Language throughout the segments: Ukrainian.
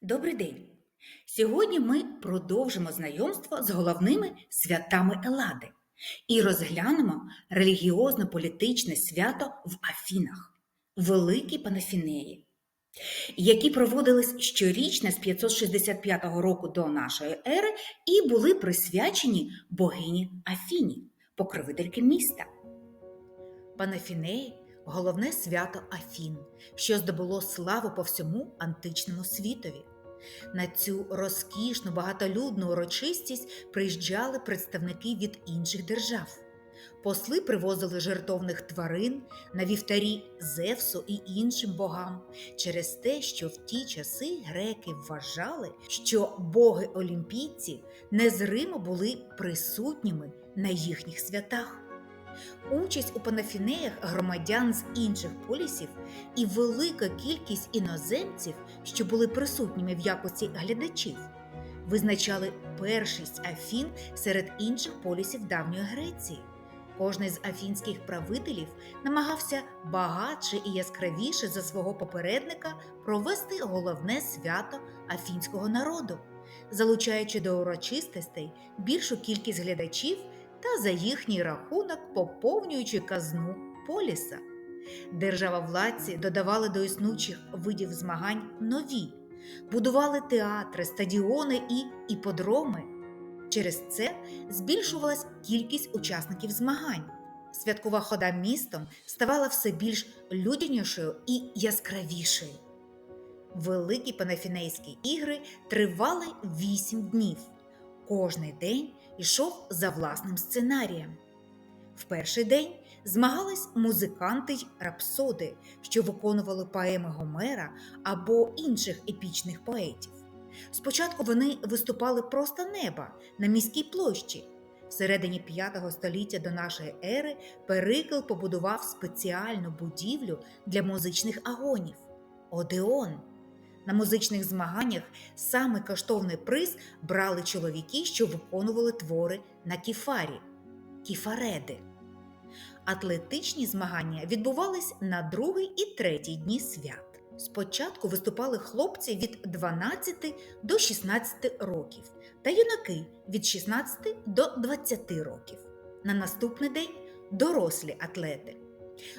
Добрий день! Сьогодні ми продовжимо знайомство з головними святами Елади і розглянемо релігіозно-політичне свято в Афінах Великі Панафінеї, які проводились щорічно з 565 року до нашої ери і були присвячені богині Афіні, покровительки міста. Панафінеї головне свято Афін, що здобуло славу по всьому античному світові. На цю розкішну багатолюдну урочистість приїжджали представники від інших держав. Посли привозили жертовних тварин на вівтарі Зевсу і іншим богам через те, що в ті часи греки вважали, що боги олімпійці незримо були присутніми на їхніх святах. Участь у панафінеях громадян з інших полісів і велика кількість іноземців, що були присутніми в якості глядачів, визначали першість Афін серед інших полісів давньої Греції. Кожний з афінських правителів намагався багатше і яскравіше за свого попередника провести головне свято афінського народу, залучаючи до урочистостей більшу кількість глядачів та за їхній рахунок поповнюючи казну поліса. Державовладці додавали до існучих видів змагань нові, будували театри, стадіони і іподроми. Через це збільшувалась кількість учасників змагань. Святкова хода містом ставала все більш людянішою і яскравішою. Великі панафінейські ігри тривали вісім днів. Кожний день йшов за власним сценарієм. В перший день змагались музиканти й рапсоди, що виконували поеми Гомера або інших епічних поетів. Спочатку вони виступали просто неба на міській площі. В середині 5 століття до нашої ери Перикл побудував спеціальну будівлю для музичних агонів Одеон. На музичних змаганнях саме коштовний приз брали чоловіки, що виконували твори на кіфарі кіфареди. Атлетичні змагання відбувались на другий і третій дні свят. Спочатку виступали хлопці від 12 до 16 років та юнаки від 16 до 20 років. На наступний день дорослі атлети.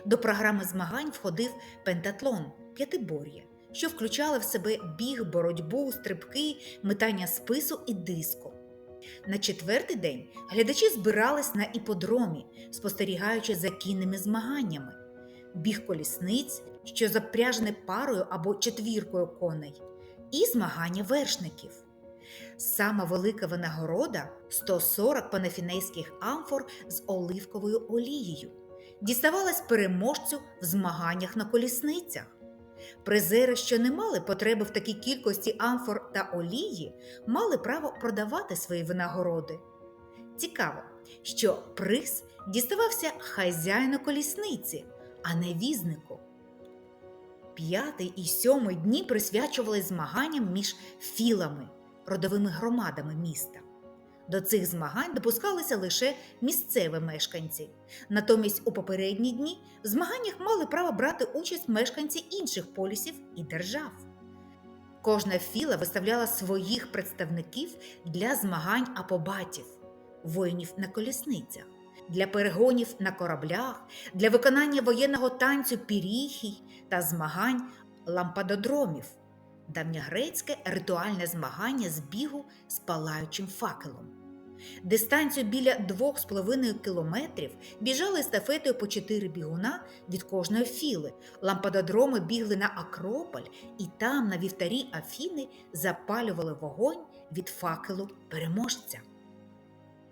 До програми змагань входив пентатлон п'ятибор'я, що включали в себе біг, боротьбу, стрибки, метання спису і диску. На четвертий день глядачі збирались на іподромі, спостерігаючи за кінними змаганнями, біг колісниць, що запряжене парою або четвіркою коней, і змагання вершників. Сама велика винагорода 140 панафінейських амфор з оливковою олією. Діставалась переможцю в змаганнях на колісницях. Призери, що не мали потреби в такій кількості амфор та олії, мали право продавати свої винагороди. Цікаво, що приз діставався хазяїну колісниці, а не візнику. П'ятий і сьомий дні присвячували змаганням між філами, родовими громадами міста. До цих змагань допускалися лише місцеві мешканці. Натомість у попередні дні в змаганнях мали право брати участь мешканці інших полісів і держав. Кожна філа виставляла своїх представників для змагань апобатів, воїнів на колісницях, для перегонів на кораблях, для виконання воєнного танцю піріхій та змагань лампадодромів, давньогрецьке ритуальне змагання з бігу з палаючим факелом. Дистанцію біля 2,5 кілометрів біжали естафетою по 4 бігуна від кожної філи. Лампадодроми бігли на Акрополь і там, на вівтарі Афіни, запалювали вогонь від факелу переможця.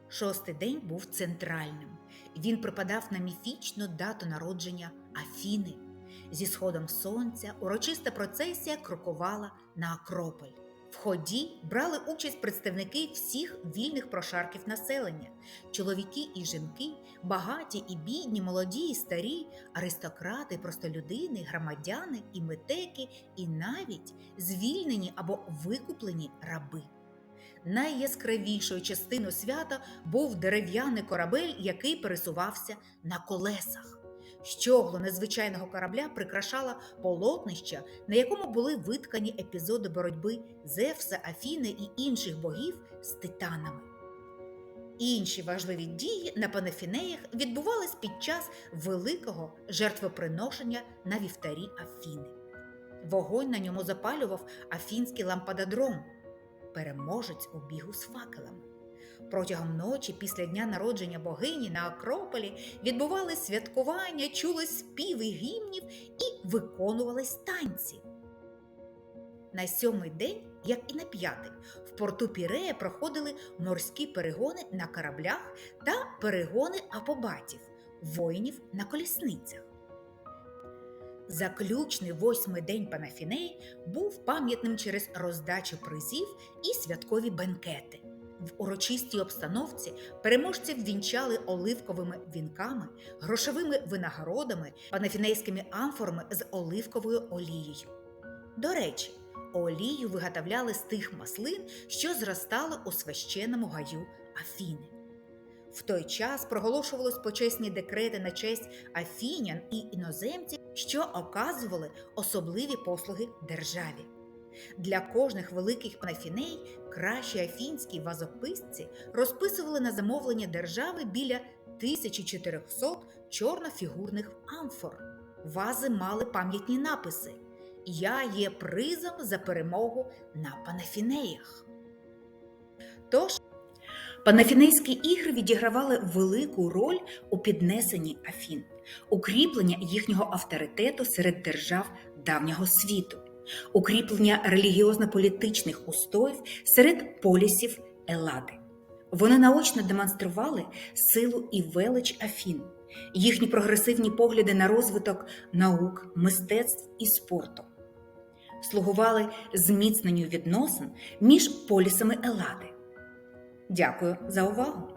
Шостий день був центральним. Він припадав на міфічну дату народження Афіни. Зі сходом сонця урочиста процесія крокувала на Акрополь. В ході брали участь представники всіх вільних прошарків населення: чоловіки і жінки, багаті і бідні, молоді і старі, аристократи, простолюдини, громадяни і метеки, і навіть звільнені або викуплені раби. Найяскравішою частиною свята був дерев'яний корабель, який пересувався на колесах. Щогло незвичайного корабля прикрашала полотнища, на якому були виткані епізоди боротьби Зевса, Афіни і інших богів з титанами. Інші важливі дії на Панафінеях відбувались під час великого жертвоприношення на вівтарі Афіни. Вогонь на ньому запалював афінський лампададром, переможець у бігу з факелами. Протягом ночі, після дня народження богині на Акрополі, відбувались святкування, чулись співи гімнів і виконувались танці. На сьомий день, як і на п'ятий, в порту Пірея проходили морські перегони на кораблях та перегони апобатів, воїнів на колісницях. Заключний восьмий день Панафінеї був пам'ятним через роздачу призів і святкові бенкети. В урочистій обстановці переможців вінчали оливковими вінками, грошовими винагородами, панафінейськими амфорами з оливковою олією. До речі, олію виготовляли з тих маслин, що зростали у священному гаю Афіни. В той час проголошувались почесні декрети на честь афінян і іноземців, що оказували особливі послуги державі. Для кожних великих панафіней кращі афінські вазописці розписували на замовлення держави біля 1400 чорнофігурних амфор. Вази мали пам'ятні написи Я є призом за перемогу на панафінеях. Тож Панафінейські ігри відігравали велику роль у піднесенні Афін, укріплення їхнього авторитету серед держав давнього світу, укріплення релігіозно-політичних устоїв серед полісів Елади. Вони наочно демонстрували силу і велич Афін, їхні прогресивні погляди на розвиток наук, мистецтв і спорту, слугували зміцненню відносин між полісами Елади. Дякую за увагу!